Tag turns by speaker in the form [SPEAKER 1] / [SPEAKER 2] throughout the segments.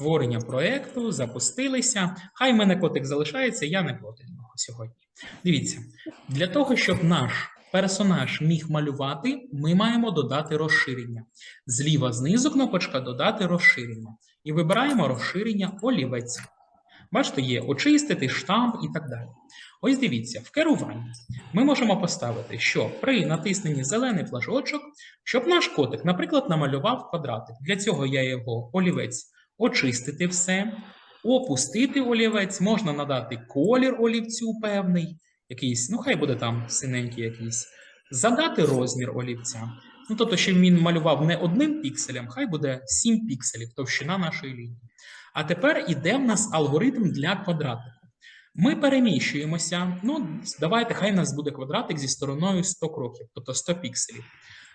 [SPEAKER 1] обговорення проєкту, запустилися. Хай в мене котик залишається, я не проти нього сьогодні. Дивіться, для того, щоб наш персонаж міг малювати, ми маємо додати розширення. Зліва знизу кнопочка додати розширення. І вибираємо розширення олівець. Бачите, є очистити, штамп і так далі. Ось дивіться, в керуванні ми можемо поставити, що при натисненні зелений флажочок, щоб наш котик, наприклад, намалював квадратик. Для цього я його олівець очистити все, опустити олівець, можна надати колір олівцю певний, якийсь, ну хай буде там синенький якийсь, задати розмір олівця. Ну, тобто, щоб він малював не одним пікселем, хай буде 7 пікселів товщина нашої лінії. А тепер іде в нас алгоритм для квадратику. Ми переміщуємося. Ну, давайте, хай в нас буде квадратик зі стороною 100 кроків, тобто 100 пікселів.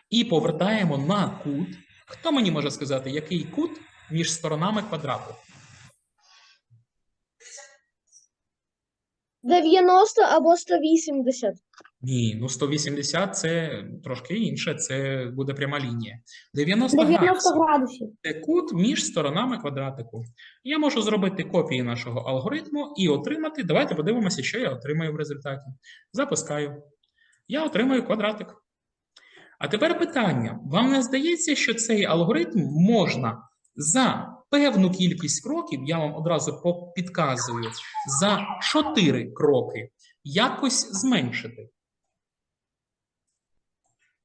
[SPEAKER 1] І повертаємо на кут. Хто мені може сказати, який кут між сторонами квадрату?
[SPEAKER 2] 90 або 180.
[SPEAKER 1] Ні, ну 180 це трошки інше, це буде пряма лінія. 90,
[SPEAKER 2] 90
[SPEAKER 1] градусів
[SPEAKER 2] градусів.
[SPEAKER 1] це кут між сторонами квадратику. Я можу зробити копії нашого алгоритму і отримати. Давайте подивимося, що я отримаю в результаті. Запускаю. Я отримаю квадратик. А тепер питання: вам не здається, що цей алгоритм можна за певну кількість кроків, я вам одразу підказую, за 4 кроки якось зменшити?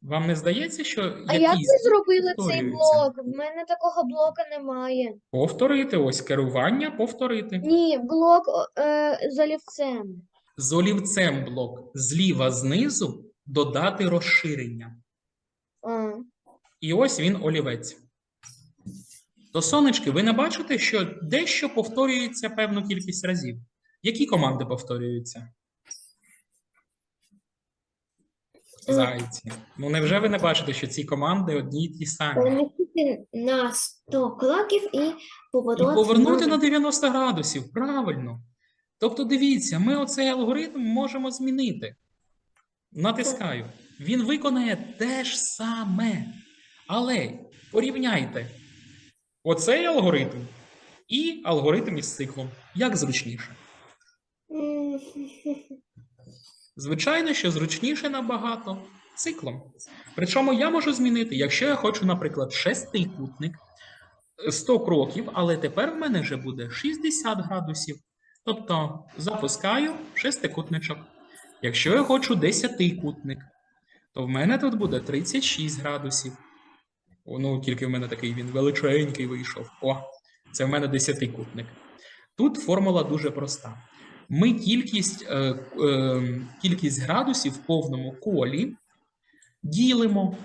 [SPEAKER 1] Вам не здається, що
[SPEAKER 2] А як ви зробили цей блок? В мене такого блока немає.
[SPEAKER 1] повторити? Ось керування, повторити.
[SPEAKER 2] Ні, блок е, з олівцем.
[SPEAKER 1] З олівцем блок зліва знизу додати розширення.
[SPEAKER 2] А.
[SPEAKER 1] І ось він олівець. То, сонечки, ви не бачите, що дещо повторюється певну кількість разів. Які команди повторюються? Зайці. Ну невже ви не бачите, що ці команди одні й ті самі?
[SPEAKER 3] На 100 кроків і
[SPEAKER 1] І повернути
[SPEAKER 3] на
[SPEAKER 1] 90 градусів, правильно. Тобто, дивіться, ми оцей алгоритм можемо змінити. Натискаю. Він виконає те ж саме. Але порівняйте оцей алгоритм і алгоритм із циклом. Як зручніше? Звичайно, що зручніше набагато циклом. Причому я можу змінити, якщо я хочу, наприклад, шестикутник, е, 100 кроків, але тепер в мене вже буде 60 градусів. Тобто запускаю шестикутничок. Якщо я хочу десятикутник, то в мене тут буде 36 градусів. Ну, тільки в мене такий він величенький вийшов. О, це в мене десятикутник. Тут формула дуже проста. Ми кількість, е, е, кількість градусів в повному колі ділимо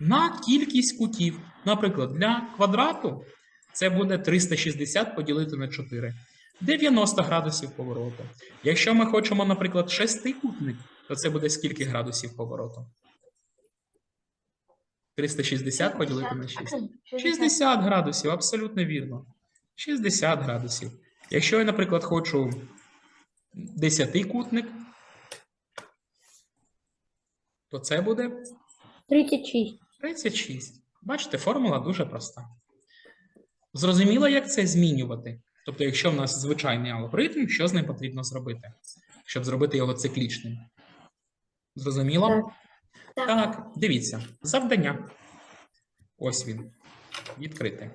[SPEAKER 1] на кількість кутів. Наприклад, для квадрату це буде 360 поділити на 4. 90 градусів повороту. Якщо ми хочемо, наприклад, шестикутник, то це буде скільки градусів повороту? 360 поділити на 6. 60 градусів, абсолютно вірно. 60 градусів. Якщо я, наприклад, хочу десятикутник, то це буде
[SPEAKER 2] 36.
[SPEAKER 1] 36. Бачите, формула дуже проста. Зрозуміло, як це змінювати? Тобто, якщо в нас звичайний алгоритм, що з ним потрібно зробити, щоб зробити його циклічним? Зрозуміло?
[SPEAKER 2] Так.
[SPEAKER 3] Так.
[SPEAKER 1] Дивіться, завдання. Ось він. Відкрите.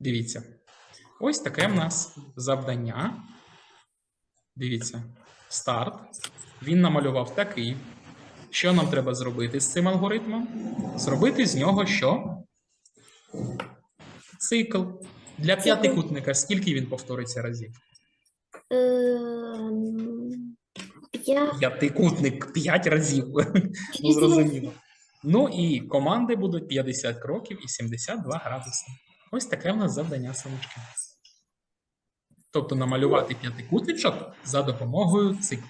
[SPEAKER 1] Дивіться. Ось таке в нас завдання. Дивіться. Старт. Він намалював такий. Що нам треба зробити з цим алгоритмом? Зробити з нього що? Цикл. Для п'ятикутника скільки він повториться разів?
[SPEAKER 3] П'ять-
[SPEAKER 1] П'ятикутник 5 разів. Ну, зрозуміло. Ну і команди будуть 50 кроків і 72 градуси. Ось таке в нас завдання самочки. Тобто намалювати п'ятикутничок за допомогою циклу.